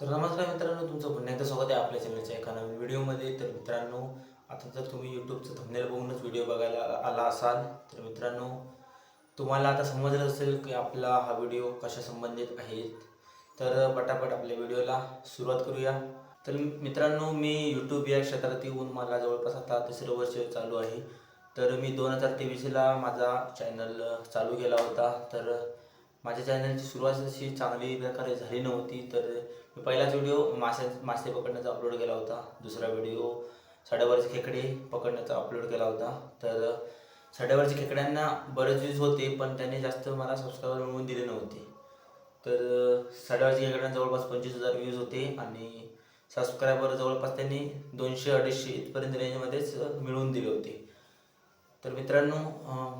तर नमस्कार मित्रांनो तुमचं पुन्हा एकदा स्वागत आहे आपल्या चॅनलच्या एका नवीन व्हिडिओमध्ये तर मित्रांनो आता जर तुम्ही यूट्यूबचं थंबनेल बघूनच व्हिडिओ बघायला आला असाल तर मित्रांनो तुम्हाला आता समजलं असेल की आपला हा व्हिडिओ कशा संबंधित आहे. तर पटापट आपल्या व्हिडिओला सुरुवात करूया. तर मित्रांनो मी यूट्यूब या क्षेत्रात येऊन मला जवळपास आता तिसरं वर्ष चालू आहे. तर मी दोन हजार तेवीसला माझा चॅनल चालू केला होता. तर माझ्या चॅनलची सुरुवात अशी चांगली प्रकारे झाली नव्हती. तर मी पहिलाच व्हिडिओ मासे मासे पकडण्याचा अपलोड केला होता. दुसरा व्हिडिओ साडेवरचे खेकडे पकडण्याचा अपलोड केला होता. तर साडेवरच्या खेकड्यांना बरेच व्ह्यूज होते पण त्यांनी जास्त मला सबस्क्रायबर मिळवून दिले नव्हते. तर साडेवरच्या खेकड्यांना जवळपास पंचवीस हजार व्ह्यूज होते आणि सबस्क्रायबर जवळपास त्यांनी दोनशे अडीचशे इथपर्यंत रेंजमध्येच मिळवून दिले होते. तर मित्रांनो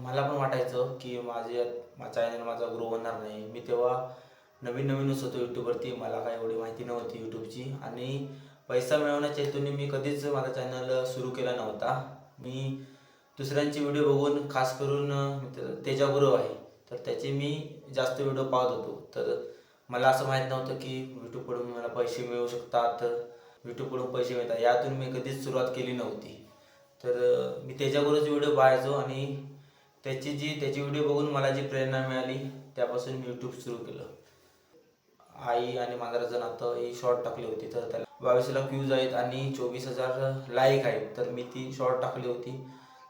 मला पण वाटायचं की माझे माझा चॅनल माझा ग्रो होणार नाही. मी तेव्हा नवीन नवीनच होतो यूट्यूबवरती मला काय एवढी माहिती नव्हती यूट्यूबची. आणि पैसा मिळवण्याच्या हेतूने मी कधीच माझा चॅनल सुरू केला नव्हता. मी दुसऱ्यांचे व्हिडिओ बघून खास करून तेजागुरु मित्र- आहे तर त्याचे मी जास्त व्हिडिओ पाहत होतो. तर मला असं माहीत नव्हतं की यूट्यूबकडून मला पैसे मिळू शकतात. यूट्यूबकडून पैसे मिळतात. यातून मी कधीच सुरुवात केली नव्हती. तर मी त्याच्यावरच व्हिडिओ पाहायचो आणि त्याची जी त्याची व्हिडिओ बघून मला जी प्रेरणा मिळाली त्यापासून मी यूट्यूब सुरू केलं. आई आणि मांजराचं नातं ही शॉर्ट टाकली होती तर त्याला बावीस लाख व्ह्यूज आहेत आणि चोवीस हजार लाईक आहेत तर मी ती शॉर्ट टाकली होती.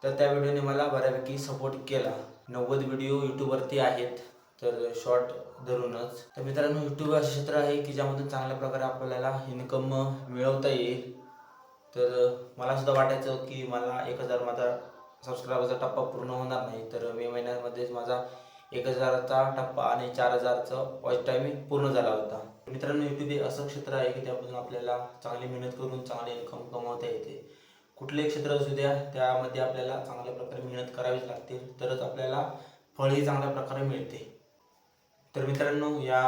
तर त्या व्हिडिओने मला बऱ्यापैकी सपोर्ट केला. नव्वद व्हिडिओ यूट्यूबवरती आहेत तर शॉर्ट धरूनच. तर मित्रांनो यूट्यूब असं क्षेत्र आहे की ज्यामधून चांगल्या प्रकारे आपल्याला इन्कम मिळवता येईल. तर मला सुद्धा वाटायचं की मला एक हजार माझा सबस्क्रायबरचा टप्पा पूर्ण होणार नाही तर मे महिन्यामध्येच माझा एक हजाराचा टप्पा आणि चार हजारचं वॉच टायमिंग पूर्ण झाला होता. मित्रांनो यूट्यूब हे असं क्षेत्र आहे की त्यामधून आपल्याला चांगली मेहनत करून चांगले इन्कम कमावता येते. कुठलेही क्षेत्र असू द्या त्यामध्ये आपल्याला चांगल्या प्रकारे मेहनत करावीच लागते. तरच आपल्याला फळही चांगल्या प्रकारे मिळते. तर मित्रांनो या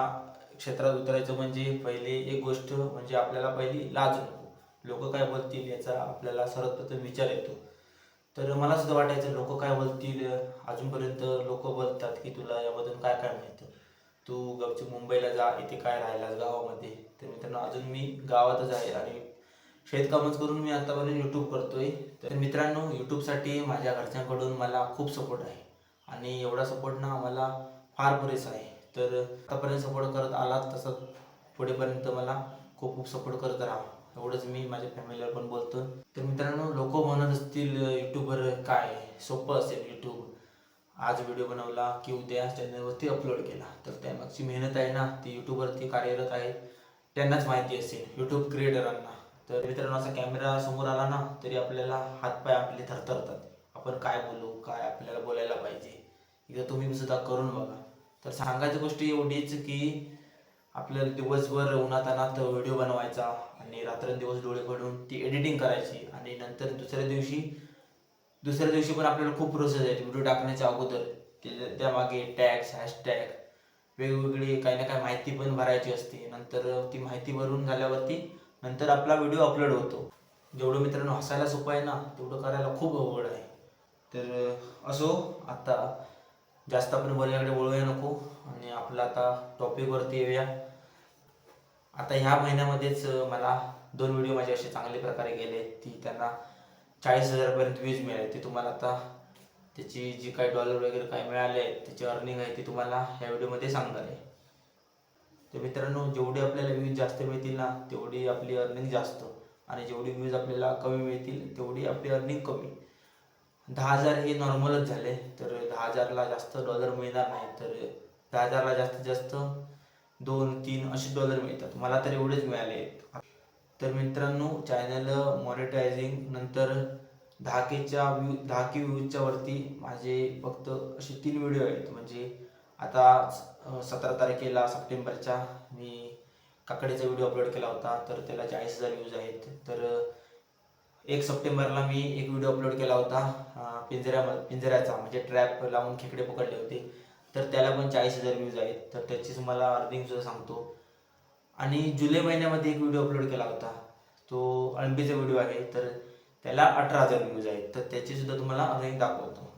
क्षेत्रात उतरायचं म्हणजे पहिले एक गोष्ट म्हणजे आपल्याला पहिली लाज नको. लोक काय बोलतील याचा आपल्याला सर्वप्रथम विचार येतो. तर मला सुद्धा वाटायचं लोक काय बोलतील? अजूनपर्यंत लोक बोलतात की तुला यामधून काय काय मिळतं? तू गावची मुंबईला जा इथे काय राहिलास गावामध्ये? तर मित्रांनो अजून मी गावातच आहे आणि शेतकामच करून मी आतापर्यंत यूट्यूब करतोय. तर मित्रांनो यूट्यूबसाठी माझ्या घरच्यांकडून मला खूप सपोर्ट आहे. आणि एवढा सपोर्ट ना मला फार पुरेसा आहे. तर आतापर्यंत सपोर्ट करत आलात तसंच पुढेपर्यंत मला खूप खूप सपोर्ट करत राहा. एवढंच मी माझ्या फॅमिलीवर पण बोलतो. तर मित्रांनो लोक म्हणत असतील यूट्यूबवर काय सोपं असेल यूट्यूब आज व्हिडिओ बनवला की उद्या चॅनलवरती अपलोड केला. तर त्यामागची मेहनत आहे ना ती यूट्यूबवरती कार्यरत आहे. त्यांनाच माहिती असेल यूट्यूब क्रिएटरांना तर मित्रांनो असा कॅमेरा समोर आला ना तरी आपल्याला हातपाय आपले थरथरतात. आपण काय बोलू काय आपल्याला बोलायला पाहिजे? एकदा तुम्ही सुद्धा करून बघा. तर सांगायची गोष्ट एवढीच की आपल्याला दिवसभर उन्हातानात व्हिडिओ बनवायचा आणि रात्रंदिवस डोळे पडून ती एडिटिंग करायची. आणि नंतर दुसऱ्या दिवशी दुसऱ्या दिवशी पण आपल्याला खूप प्रोसेस आहे. व्हिडिओ टाकण्याच्या अगोदर त्यामागे टॅग्स हॅशटॅग वेगवेगळी काही ना काही माहिती पण भरायची असते. नंतर ती माहिती भरून झाल्यावरती नंतर आपला व्हिडिओ अपलोड होतो. जेवढं मित्रांनो हसायला सोपं आहे ना तेवढं करायला खूप अवघड आहे. तर असो आता जास्त आपण बोलण्याकडे वळूया नको. आणि आपला आता टॉपिकवरती येऊया. आता ह्या महिन्यामध्येच मला दोन व्हिडिओ माझे असे चांगल्या प्रकारे गेले. ती त्यांना चाळीस हजारपर्यंत व्ह्यूज मिळाले. ते तुम्हाला आता त्याची जी काही डॉलर वगैरे काय मिळाले आहेत त्याची अर्निंग आहे ती तुम्हाला ह्या व्हिडिओमध्ये सांगणार आहे. तर मित्रांनो जेवढे आपल्याला व्ह्यूज जास्त मिळतील ना तेवढी आपली अर्निंग जास्त. आणि जेवढी व्ह्यूज आपल्याला कमी मिळतील तेवढी आपली अर्निंग कमी. दहा हजार हे नॉर्मलच झाले. तर दहा हजारला जास्त डॉलर मिळणार नाही. तर दहा हजारला जास्तीत जास्त दोन तीन असे डॉलर मिळतात. मला तर एवढेच मिळाले आहेत. तर मित्रांनो चॅनल मॉनिटायझिंग नंतर दहा केच्या व्यू दहा के व्ह्यूजच्या वरती माझे फक्त असे तीन व्हिडिओ आहेत. म्हणजे आता सतरा तारखेला सप्टेंबरच्या मी काकडीचा व्हिडिओ अपलोड केला होता. तर त्याला चाळीस हजार व्ह्यूज आहेत. तर एक सप्टेंबरला मी एक व्हिडिओ अपलोड केला होता पिंजऱ्या पिंजऱ्याचा. म्हणजे ट्रॅप लावून खेकडे पकडले होते. तर त्याला पण चाळीस हजार व्ह्यूज आहेत. तर त्याची तुम्हाला अर्निंग सुद्धा सांगतो. आणि जुलै महिन्यामध्ये एक व्हिडिओ अपलोड केला होता. तो अळंबीचा व्हिडिओ आहे. तर त्याला अठरा हजार व्ह्यूज आहेत. तर त्याची सुद्धा तुम्हाला अर्निंग दाखवतो.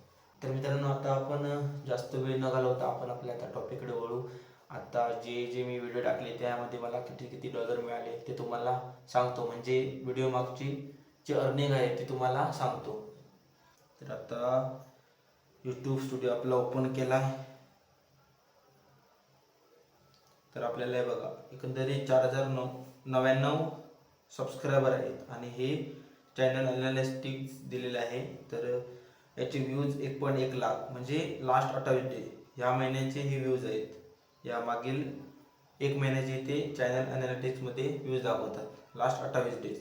तर मित्रांनो आता आपण जास्त वेळ न घालवता आपण आपल्या आता टॉपिककडे वळू. आता जे जे मी व्हिडिओ टाकले त्यामध्ये मला किती किती डॉलर मिळाले ते तुम्हाला सांगतो. म्हणजे व्हिडिओ मागची जी अर्निंग आहे ती तुम्हाला सांगतो. तर आता यूट्यूब स्टुडिओ आपला ओपन केला आहे तर आपल्याला हे बघा एकंदरीत चार हजार नऊ नव्याण्णव सबस्क्रायबर आहेत आणि हे चॅनल अनालिस्टिक्स दिलेले आहे. तर याचे व्ह्यूज एक पॉईंट एक लाख म्हणजे लास्ट अठ्ठावीस डे ह्या महिन्याचे हे व्ह्यूज आहेत. या मागील एक महिन्याचे ते चॅनल अनालिटिक्समध्ये व्ह्यूज दाखवतात लास्ट अठ्ठावीस डेज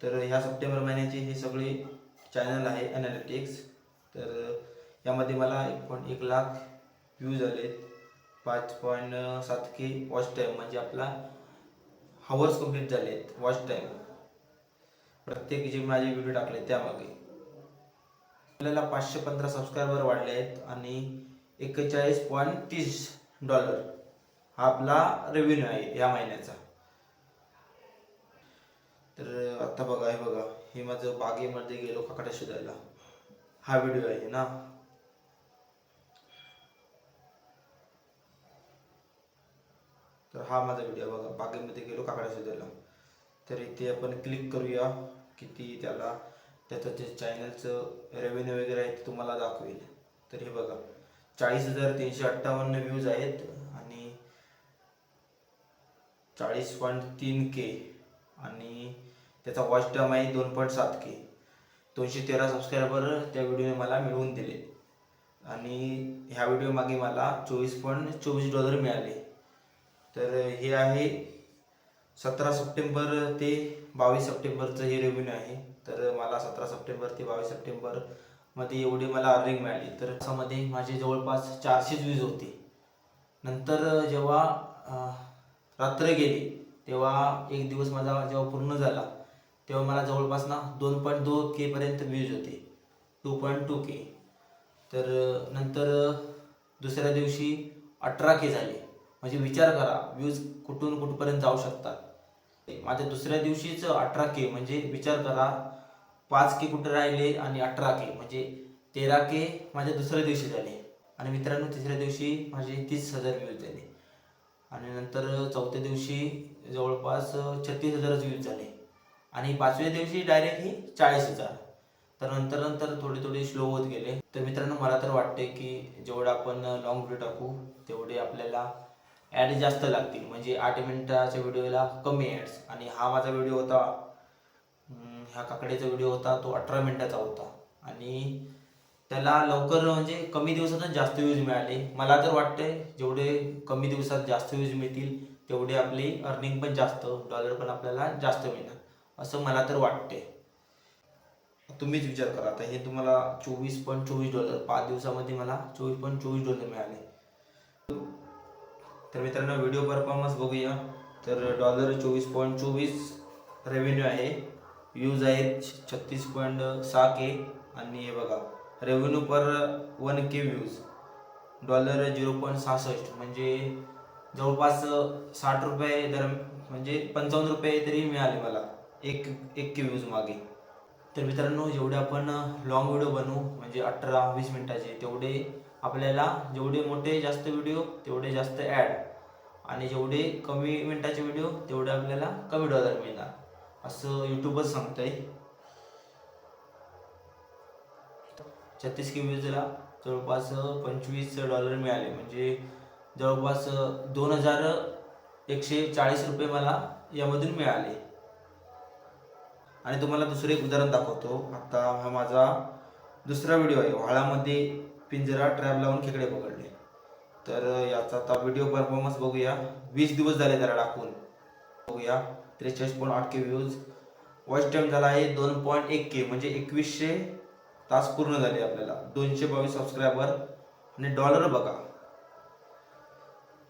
तर ह्या सप्टेंबर महिन्याचे हे सगळे चॅनल आहे अनालिटिक्स तर यामध्ये मला एक पॉईंट एक लाख व्ह्यूज आलेत. पाच पॉईंट सात के वॉच टाईम म्हणजे आपला हवर्स कंप्लीट झाले आहेत वॉच टाईम प्रत्येक जे माझे व्हिडिओ टाकले त्यामागे. आपल्याला पाचशे पंधरा सबस्क्रायबर वाढले आहेत आणि एक्केचाळीस पॉईंट तीस डॉलर हा आपला रेव्हेन्यू आहे या महिन्याचा. तर आता बघा हे बघा. हे माझं बागेमध्ये गेलो काकड्या शोधायला. हा व्हिडिओ आहे ना? तर हा माझा व्हिडिओ बघा. बागेमध्ये गेलो काकड्या शोधायला. तर इथे आपण क्लिक करूया किती त्याला त्याचं जे चॅनलचं रेव्हेन्यू वगैरे आहे ते तुम्हाला दाखवेल. तर हे बघा. चाळीस हजार तीनशे अठ्ठावन्न व्ह्यूज आहेत आणि चाळीस पॉईंट तीन के आणि त्याचा वॉच टाईम आहे दोन पॉईंट सात के दोनशे तेरा सबस्क्रायबर त्या व्हिडिओने मला मिळवून दिले. आणि ह्या व्हिडिओ मागे मला चोवीस पॉईंट चोवीस डॉलर मिळाले. तर हे आहे सतरा सप्टेंबर ते बावीस सप्टेंबरचं हे रेव्हेन्यू आहे. तर मला सतरा सप्टेंबर ते बावीस सप्टेंबरमध्ये एवढी मला अर्निंग मिळाली. तर त्यामध्ये माझे जवळपास चारशेच वीज होते. नंतर जेव्हा रात्र गेली तेव्हा एक दिवस माझा जेव्हा पूर्ण झाला तेव्हा मला जवळपास ना दोन पॉईंट दोन के पर्यंत व्ह्यूज होते. टू पॉईंट टू के तर नंतर दुसऱ्या दिवशी अठरा के झाले. म्हणजे विचार करा व्ह्यूज कुठून कुठपर्यंत जाऊ शकतात. माझ्या दुसऱ्या दिवशीच अठरा के म्हणजे विचार करा पाच के कुठे राहिले आणि अठरा के म्हणजे तेरा के माझ्या दुसऱ्या दिवशी झाले. आणि मित्रांनो तिसऱ्या दिवशी माझे तीस हजार व्ह्यूज झाले. आणि नंतर चौथ्या दिवशी जवळपास छत्तीस हजारच व्ह्यूज झाले. आणि पाचव्या दिवशी डायरेक्ट ही चाळीस हजार. तर नंतर नंतर थोडे थोडे स्लो होत गेले. तर मित्रांनो मला तर वाटते की जेवढं आपण लॉंग व्हिडिओ टाकू तेवढे आपल्याला ॲड जास्त लागतील. म्हणजे आठ मिनिटाच्या व्हिडिओला कमी ॲड्स आणि हा माझा व्हिडिओ होता ह्या काकड्याचा व्हिडिओ होता तो अठरा मिनिटाचा होता. आणि त्याला लवकर म्हणजे कमी दिवसातच जास्त व्ह्यूज मिळाले. मला तर वाटतंय जेवढे कमी दिवसात जास्त व्ह्यूज मिळतील तेवढे आपली अर्निंग पण जास्त डॉलर पण आपल्याला जास्त मिळणार. असं मला तर वाटते तुम्हीच विचार करा. आता हे तुम्हाला चोवीस पॉईंट चोवीस डॉलर पाच दिवसामध्ये मला चोवीस पॉईंट चोवीस डॉलर मिळाले. तर मित्रांनो व्हिडिओ परफॉर्मन्स बघूया. तर डॉलर चोवीस पॉईंट चोवीस रेव्हेन्यू आहे. व्ह्यूज आहेत छत्तीस पॉईंट सहा के आणि हे बघा revenue per one K views dollar zero point सहासष्ट. म्हणजे जवळपास साठ रुपये दर म्हणजे पंचावन्न रुपये तरी मिळाले मला एक एक के व्ह्यूज मागे. तर मित्रांनो जेवढे आपण लॉंग व्हिडिओ बनवू म्हणजे अठरा वीस मिनटाचे तेवढे आपल्याला जेवढे मोठे जास्त व्हिडिओ तेवढे जास्त ॲड आणि जेवढे कमी मिनटाचे व्हिडिओ तेवढे आपल्याला कमी डॉलर मिळणार. असं यूट्यूबच आहे छत्तीस के व्ह्यूजला जवळपास पंचवीस डॉलर मिळाले. म्हणजे जवळपास दोन हजार एकशे चाळीस रुपये मला यामधून मिळाले. आणि तुम्हाला दुसरं एक उदाहरण दाखवतो. आता हा माझा दुसरा व्हिडिओ आहे. व्हाळामध्ये पिंजरा ट्रॅप लावून खेकडे पकडले. तर याचा आता व्हिडिओ परफॉर्मन्स बघूया. वीस दिवस झाले त्याला टाकून. बघूया. त्रेचाळीस पॉईंट आठ के व्ह्यूज वॉच टाईम झाला आहे दोन पॉईंट एक के म्हणजे एकवीसशे तास पूर्ण झाले आपल्याला. दोनशे बावीस सबस्क्रायबर आणि डॉलर बघा.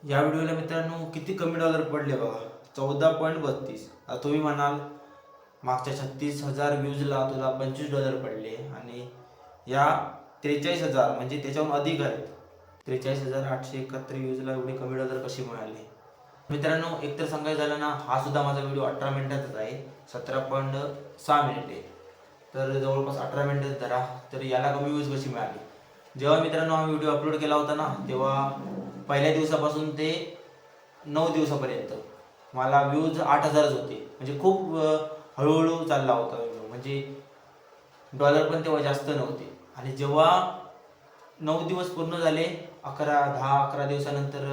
या व्हिडिओला मित्रांनो किती कमी डॉलर पडले बघा? चौदा पॉईंट बत्तीस. आता तुम्ही म्हणाल मागच्या छत्तीस हजार व्ह्यूजला तुला पंचवीस डॉलर पडले. आणि या त्रेचाळीस हजार म्हणजे त्याच्याहून अधिक आहेत. त्रेचाळीस हजार आठशे एकाहत्तर व्ह्यूजला एवढे कमी डॉलर कसे मिळाले? मित्रांनो एकतर सांगायचं झालं ना हा सुद्धा माझा व्हिडिओ अठरा मिनिटाचाच आहे. सतरा पॉईंट सहा मिनिटे. तर जवळपास अठरा मिनिटं धरा तर याला कमी व्ह्यूज कशी मिळाली? जेव्हा मित्रांनो हा व्हिडिओ अपलोड केला होता ना तेव्हा पहिल्या दिवसापासून ते नऊ दिवसापर्यंत मला व्ह्यूज आठ हजारच होते. म्हणजे खूप हळूहळू चालला होता म्हणजे डॉलर पण तेव्हा जास्त नव्हते. आणि जेव्हा नऊ दिवस पूर्ण झाले अकरा दहा अकरा दिवसानंतर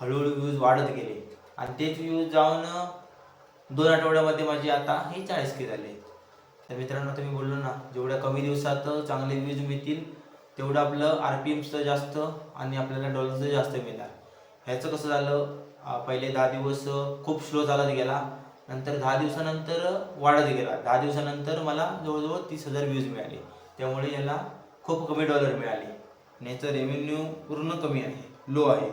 हळूहळू व्ह्यूज वाढत गेले. आणि तेच व्ह्यूज जाऊन दोन आठवड्यामध्ये माझे आता हे चाळीस के झाले. तर मित्रांनो तुम्ही बोललो ना जेवढ्या कमी दिवसात चांगले व्ह्यूज मिळतील तेवढं आपलं आर पी एमचं जास्त आणि आपल्याला डॉलरचं जास्त मिळणार. ह्याचं कसं झालं पहिले दहा दिवस खूप स्लो चालत गेला. नंतर दहा दिवसानंतर वाढत गेला. दहा दिवसानंतर मला जवळजवळ तीस हजार व्ह्यूज मिळाले. त्यामुळे याला खूप कमी डॉलर मिळाले. आणि याचं रेव्हेन्यू पूर्ण कमी आहे. लो आहे.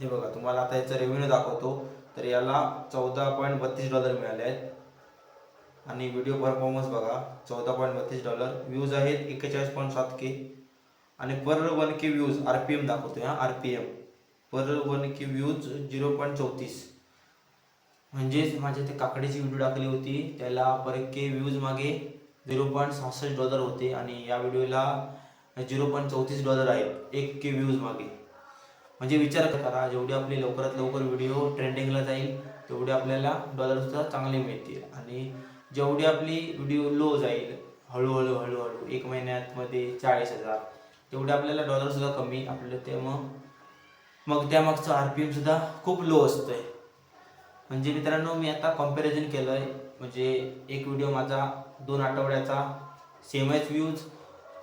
हे बघा तुम्हाला आता याचा रेव्हेन्यू दाखवतो. तर याला चौदा पॉईंट बत्तीस डॉलर मिळाले आहेत. आणि व्हिडिओ परफॉर्मन्स बघा चौदा पॉईंट बत्तीस डॉलर व्ह्यूज आहेत एक्केचाळीस पॉईंट सात के आणि per one K views R P M दाखवतो हा R P M per one K views zero point चौतीस. म्हणजेच माझ्या ते काकडीची व्हिडिओ टाकली होती. त्याला पर के व्ह्यूज मागे झिरो पॉईंट सहासष्ट डॉलर होते आणि या व्हिडिओला झिरो पॉईंट चौतीस डॉलर आहेत एक के व्ह्यूज मागे. म्हणजे विचार करा जेवढी आपली लवकरात लवकर व्हिडिओ ट्रेंडिंगला जाईल तेवढे आपल्याला डॉलरसुद्धा चांगले मिळतील. आणि जेवढी आपली व्हिडिओ लो जाईल हळूहळू हळूहळू एक महिन्यामध्ये चाळीस हजार तेवढे आपल्याला डॉलरसुद्धा कमी आपलं ते मग मग त्यामागचं आर पी एमसुद्धा खूप लो असतंय. म्हणजे मित्रांनो मी आता कॉम्पॅरिझन केलं आहे म्हणजे एक व्हिडिओ माझा दोन आठवड्याचा सेमच व्ह्यूज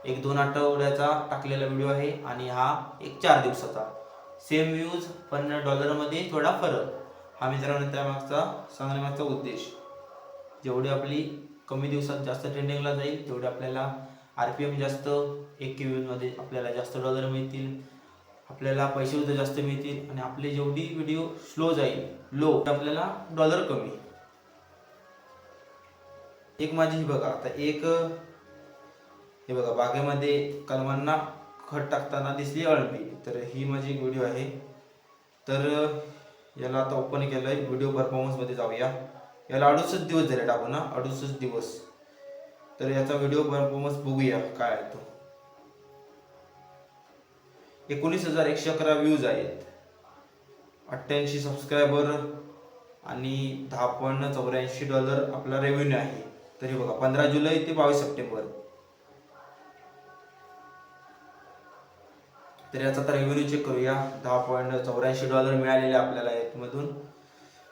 एक दोन आठवड्याचा टाकलेला व्हिडिओ आहे आणि हा एक चार दिवसाचा. सेम व्ह्यूज पण डॉलरमध्ये थोडा फरक. हा मित्रांनो त्यामागचा सांगण्यामागचा उद्देश. जेवढी आपली कमी दिवसात जास्त ट्रेंडिंगला जाईल तेवढे आपल्याला आर पी एम जास्त एक के व्ह्यूजमध्ये आपल्याला जास्त डॉलर मिळतील आपल्याला पैसे सुद्धा जास्त मिळतील आणि आपली जेवढी व्हिडिओ स्लो जाईल लो आपल्याला डॉलर कमी. एक माझी ही बघा आता एक हे बघा बागेमध्ये कलमांना खत टाकताना दिसली अळंबी तर ही माझी एक व्हिडिओ आहे. तर याला आता ओपन केलं आहे व्हिडिओ परफॉर्मन्समध्ये जाऊया. याला अडुसष्ट दिवस झाले टाकू ना अडुसष्ट दिवस. तर याचा व्हिडिओ परफॉर्मन्स बघूया काय आहे तो. एकोणीस हजार एकशे अकरा व्ह्यूज आहेत. अठ्ठ्याऐंशी सबस्क्रायबर आणि दहा पॉईंट चौऱ्याऐंशी डॉलर आपला रेव्हेन्यू आहे. तरी बघा पंधरा जुलै ते बावीस सप्टेंबर. तर याचा आता रेव्हेन्यू चेक करूया. दहा पॉईंट चौऱ्याऐंशी डॉलर मिळालेले आपल्याला यामधून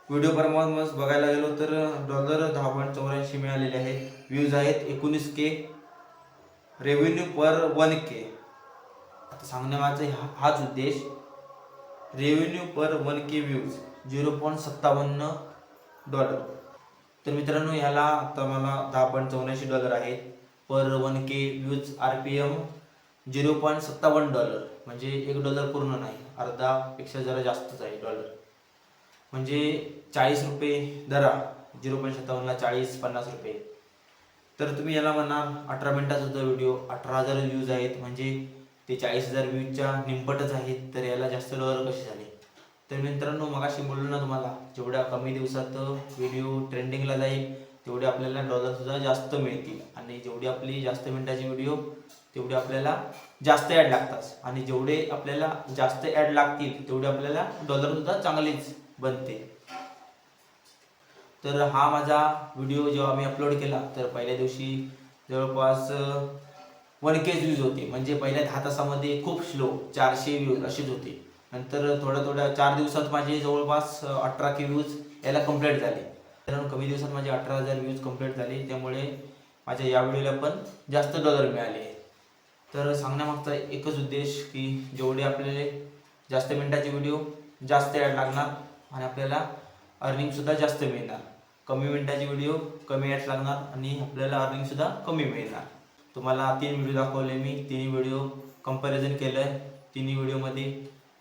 व्हिडिओ परफॉर्मन्स बघायला गेलो तर डॉलर दहा पॉईंट चौऱ्याऐंशी मिळालेले आहेत. व्ह्यूज आहेत एकोणीस के रेव्हेन्यू पर वन के आता सांगण्यामागचा हा- हाच उद्देश. Revenue per one K views zero point सत्तावन्न डॉलर तर मित्रांनो ह्याला आता मला दहा पॉईंट चौऱ्याऐंशी डॉलर आहेत per one K views R P M zero point सत्तावन्न डॉलर म्हणजे एक डॉलर पूर्ण नाही अर्धापेक्षा जरा जास्तच आहे डॉलर म्हणजे चाळीस रुपये दरा झिरो पॉईंट सत्तावन्नला चाळीस पन्नास रुपये. तर तुम्ही याला म्हणाल अठरा मिनिटाचा जो व्हिडिओ अठरा हजार व्ह्यूज आहेत म्हणजे ते चाळीस हजार व्ह्यूजच्या निंपटच आहेत तर याला जास्त डॉलर कसे झाले? तर मित्रांनो मगाशी बोललो ना तुम्हाला जेवढ्या कमी दिवसात व्हिडिओ ट्रेंडिंगला जाईल तेवढे आपल्याला डॉलरसुद्धा जास्त मिळतील. आणि जेवढी आपली जास्त मिनिटाची व्हिडिओ तेवढे आपल्याला जास्त ॲड लागतात. आणि जेवढे आपल्याला जास्त ॲड लागतील तेवढे आपल्याला डॉलरसुद्धा चांगलेच बनते. तर हा माझा व्हिडिओ जेव्हा मी अपलोड केला तर पहिल्या दिवशी जवळपास वन केज व्ह्यूज होते. म्हणजे पहिल्या दहा तासामध्ये खूप स्लो चारशे व्ह्यूज असेच होते. नंतर थोड्या थोड्या चार दिवसात माझे जवळपास अठरा के व्ह्यूज याला कंप्लीट झाले. कारण कमी दिवसात माझे अठरा हजार व्ह्यूज कंप्लीट झाले. त्यामुळे माझ्या या व्हिडिओला पण जास्त डॉलर मिळाले. तर सांगण्यामागचा एकच उद्देश की जेवढे आपल्याला जास्त मिनटाचे व्हिडिओ जास्त ॲड लागणार आणि आपल्याला अर्निंगसुद्धा जास्त मिळणार. कमी मिनटाचे व्हिडिओ कमी ॲड लागणार आणि आपल्याला अर्निंगसुद्धा कमी मिळणार. तुम्हाला तीन व्हिडिओ दाखवले मी. तिन्ही व्हिडिओ कंपॅरिझन केलं आहे तिन्ही व्हिडिओमध्ये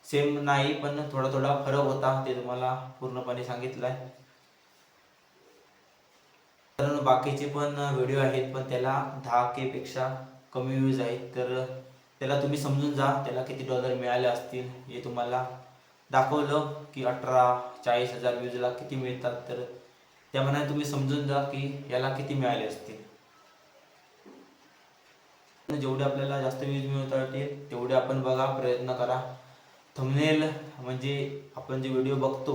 सेम नाही पण थोडा थोडा फरक होता ते तुम्हाला पूर्णपणे सांगितलं आहे. तर बाकीचे पण व्हिडिओ आहेत पण त्याला दहा के पेक्षा कमी व्ह्यूज आहेत. तर त्याला तुम्ही समजून जा त्याला किती डॉलर मिळाले असतील हे तुम्हाला दाखवलं की अठरा चाळीस हजार व्ह्यूजला किती मिळतात. तर त्या मनाने तुम्ही समजून जा की याला किती मिळाले असतील. जेवढे आपल्याला जास्त व्ह्यूज मिळवता येतील तेवढे आपण बघा प्रयत्न करा. थंबनेल म्हणजे आपण जे व्हिडिओ बघतो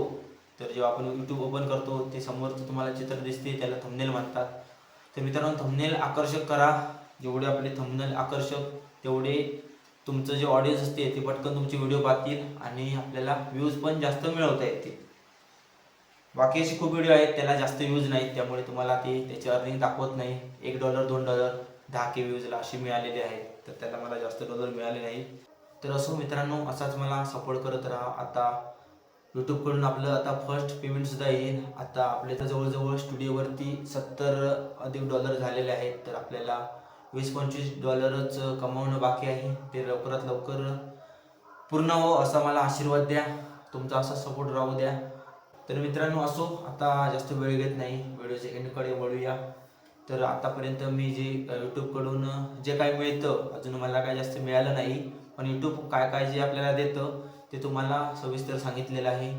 तर जेव्हा आपण यूट्यूब ओपन करतो ते समोरचं तुम्हाला चित्र दिसते त्याला थंबनेल म्हणतात. तर मित्रांनो थंबनेल आकर्षक करा. जेवढे आपले थंबनेल आकर्षक तेवढे तुमचं जे ऑडियन्स असते ते पटकन तुमचे व्हिडिओ पाहतील आणि आपल्याला व्ह्यूज पण जास्त मिळवता येतील. बाकी असे खूप व्हिडिओ आहेत त्याला जास्त व्ह्यूज नाहीत त्यामुळे तुम्हाला ते त्याची अर्निंग दाखवत नाही. एक डॉलर दोन डॉलर दहा के व्ह्यूजला असे मिळालेले आहेत तर त्याला मला जास्त डॉलर मिळाले नाही तर असो मित्रांनो असाच मला सपोर्ट करत राहा. आता यूट्यूबकडून आपलं आता फर्स्ट पेमेंटसुद्धा येईल. आता आपल्या इथं जवळजवळ स्टुडिओवरती सत्तर अधिक डॉलर झालेले आहेत. तर आपल्याला वीस पंचवीस डॉलरच कमावणं बाकी आहे. ते लवकरात लवकर पूर्ण हो असा मला आशीर्वाद द्या. तुमचा असा सपोर्ट राहू द्या. तर मित्रांनो असो आता जास्त वेळ घेत नाही. व्हिडिओच्या एंडकडे वळूया. तर आतापर्यंत मी जे यूट्यूबकडून जे काही मिळतं अजून मला काय जास्त मिळालं नाही. पण यूट्यूब काय काय जे आपल्याला देतं ते तुम्हाला सविस्तर सांगितलेलं आहे.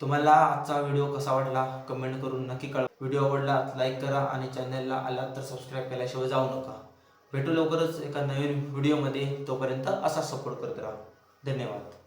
तुम्हाला आजचा व्हिडिओ कसा वाटला कमेंट करून नक्की कळवा. व्हिडिओ आवडला लाईक करा आणि चॅनलला आला तर सबस्क्राईब केल्याशिवाय जाऊ नका. भेटू लवकरच एका नवीन व्हिडिओमध्ये तोपर्यंत असा सपोर्ट करत राहा. धन्यवाद.